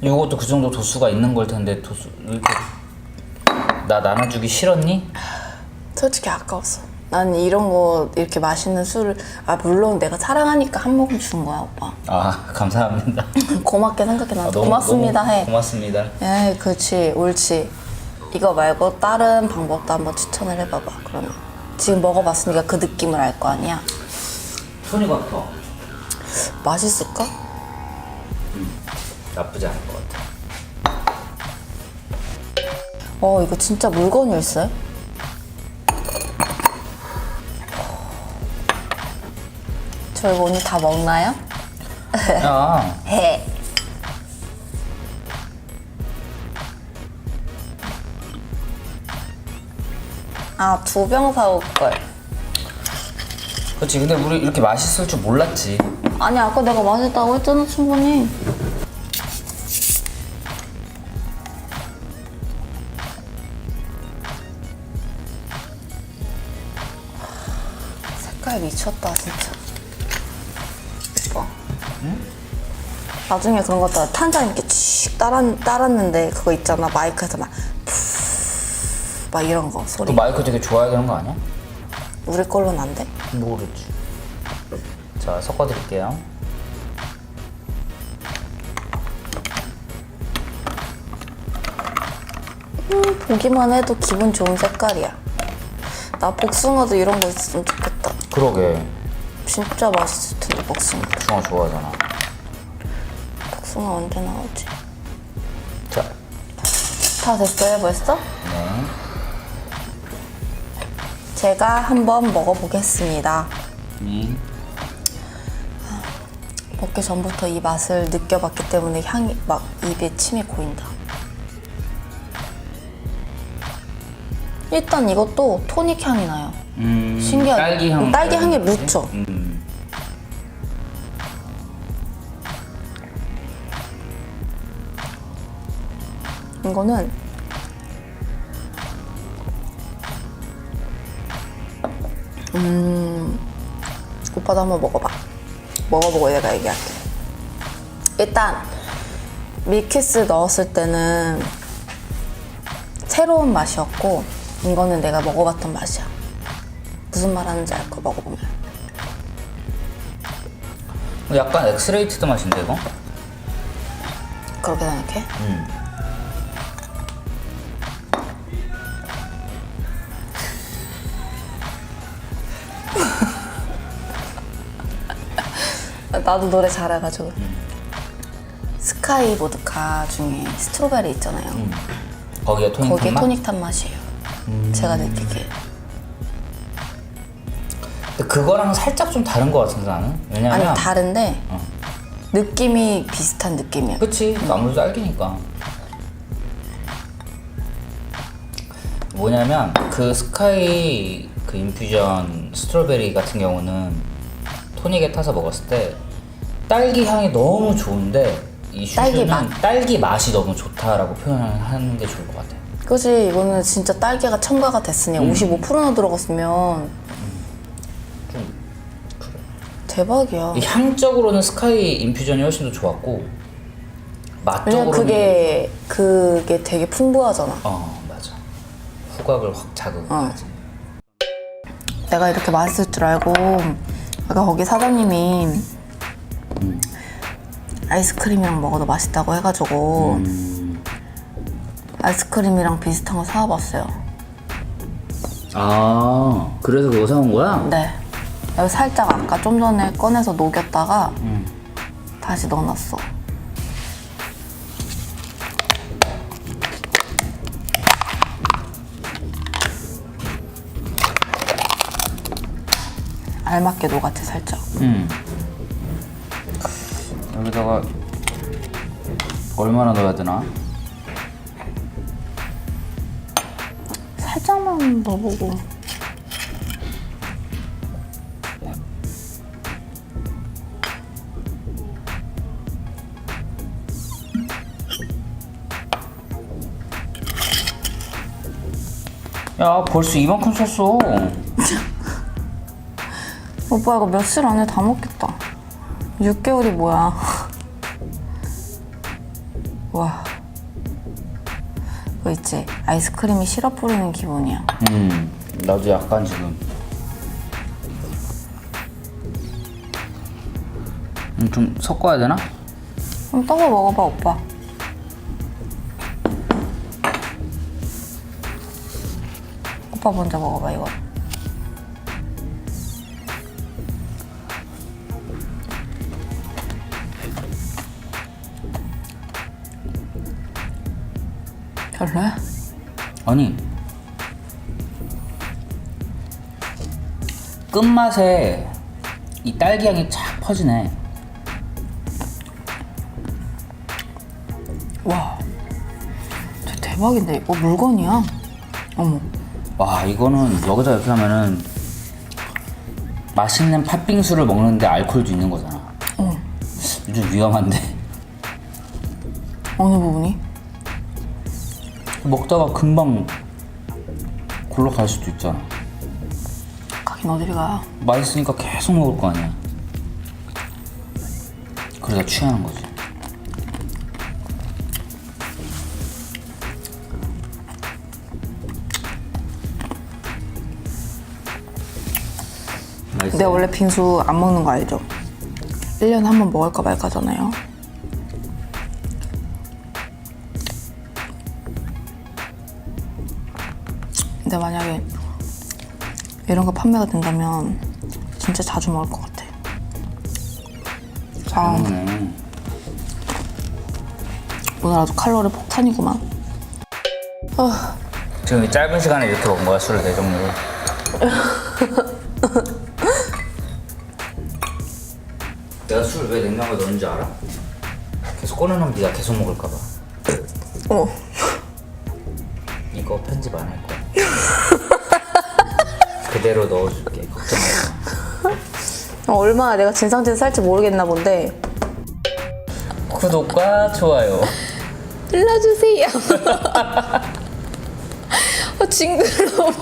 이것도 그 정도 도수가 있는 걸 텐데 도수 이렇게 나 나눠주기 싫었니? 솔직히 아까웠어. 난 이런 거 이렇게 맛있는 술을 아 물론 내가 사랑하니까 한 모금 준 거야 오빠. 아 감사합니다. 고맙게 생각해 나 아, 너무- 고맙습니다 너무 해. 고맙습니다. 에 그렇지 옳지. 이거 말고 다른 방법도 한번 추천을 해봐봐. 그러면 지금 먹어봤으니까 그 느낌을 알 거 아니야. 토니버터 맛있을까? 나쁘지 않을 것 같아. 어 이거 진짜 물건일세. 저 이거 오늘 다 먹나요? 야 해. 아, 두 병 사올 걸. 그렇지 근데 우리 이렇게 맛있을 줄 몰랐지. 아니, 아까 내가 맛있다고 했잖아, 충분히. 색깔 미쳤다, 진짜. 오빠. 나중에 그런 것도 탄산 이렇게 칙 따랐, 따랐는데 그거 있잖아 마이크에서 막 푸, 막 이런 거그 소리 마이크 되게 좋아야 되는 거 아니야? 우리 걸로는 안 돼? 모르지. 자 섞어드릴게요. 음, 보기만 해도 기분 좋은 색깔이야 나 복숭아도 이런 거 있으면 좋겠다 그러게 진짜 맛있을 텐데 복숭아 중화 좋아하잖아. 복숭아 언제 나오지? 자 다 됐어요 벌써? 네. 제가 한번 먹어보겠습니다 음. 먹기 전부터 이 맛을 느껴봤기 때문에 향이 막 입에 침이 고인다. 일단 이것도 토닉 향이 나요. 음, 신기하게. 딸기 향. 딸기 향이? 묻혀. 음. 이거는 음 오빠도 한번 먹어봐. 먹어보고 내가 얘기할게. 일단 밀키스 넣었을 때는 새로운 맛이었고 이거는 내가 먹어봤던 맛이야. 무슨 말 하는지 알 거 먹어보면. 약간 엑스레이티드 맛인데 이거? 그렇게 생각해? 음. 나도 노래 잘해가지고 스카이 보드카 중에 스트로베리 있잖아요 거기에 토닉 거기에 맛? 토닉 탄 맛이에요 제가 느끼기에. 근데 그거랑 살짝 좀 다른 것 같은데 나는? 왜냐면 아니 다른데 어. 느낌이 비슷한 느낌이야. 그치. 아무래도 딸기니까. 뭐냐면 그 스카이 그 인퓨전 스트로베리 같은 경우는 토닉에 타서 먹었을 때 딸기 향이 너무 좋은데 이 딸기 슈슈는 맛. 딸기 맛이 너무 좋다라고 표현하는 게 좋을 것 같아 그지 이거는 진짜 딸기가 첨가가 됐으니 음. 55%나 들어갔으면 좀 그래 대박이야. 이 향적으로는 스카이 인퓨전이 훨씬 더 좋았고 맛적으로는 그게 그게 되게 풍부하잖아. 어 맞아. 후각을 확 자극하지. 내가 이렇게 맛있을 줄 알고 아까 거기 사장님이 아이스크림이랑 먹어도 맛있다고 해가지고 아이스크림이랑 비슷한 거 사와봤어요. 아 그래서 그거 사온 거야? 네. 여기 살짝 아까 좀 전에 꺼내서 녹였다가 다시 넣어놨어. 알맞게 녹았지 살짝. 음. 여기다가 얼마나 넣어야 되나? 살짝만 넣어보고. 야 벌써 이만큼 썼어 오빠 이거 며칠 안에 다 먹겠다. 6개월이 뭐야? 와. 그거 있지? 아이스크림이 시럽 뿌리는 기분이야. 음, 나도 약간 지금. 음, 좀 섞어야 되나? 그럼 떠서 먹어봐, 오빠. 오빠 먼저 먹어봐, 이거. 별로야? 아니. 끝맛에 이 딸기 향이 착 퍼지네. 와, 진짜 대박인데 이거 물건이야. 어머, 와, 이거는 여기다 이렇게 하면은 맛있는 팥빙수를 먹는데 알코올도 있는 거잖아. 어. 좀 위험한데. 어느 부분이? 먹다가 금방 골로 갈 수도 있잖아. 가긴 어디를 가. 맛있으니까 계속 먹을 거 아니야. 그러다 취하는 거지. 맛있어. 내가 원래 빙수 안 먹는 거 알죠? 1년에 한 번 먹을까 말까잖아요. 근데 만약에 이런 거 판매가 된다면 진짜 자주 먹을 것 같아. 아, 음, 오늘 아주 칼로리 폭탄이구만. 지금 이 짧은 시간에 이렇게 먹은 거야 술을 네 종류를. 내가 술 왜 냉장고에 넣는지 알아? 계속 꺼내놓으면 네가 계속 먹을까 봐. 어. 이거 편집 안 할 거야. 그대로 넣어줄게. 걱정 마. 얼마나 내가 진상짓 살지 모르겠나 본데. 구독과 좋아요. 눌러주세요. 아, 징그러워.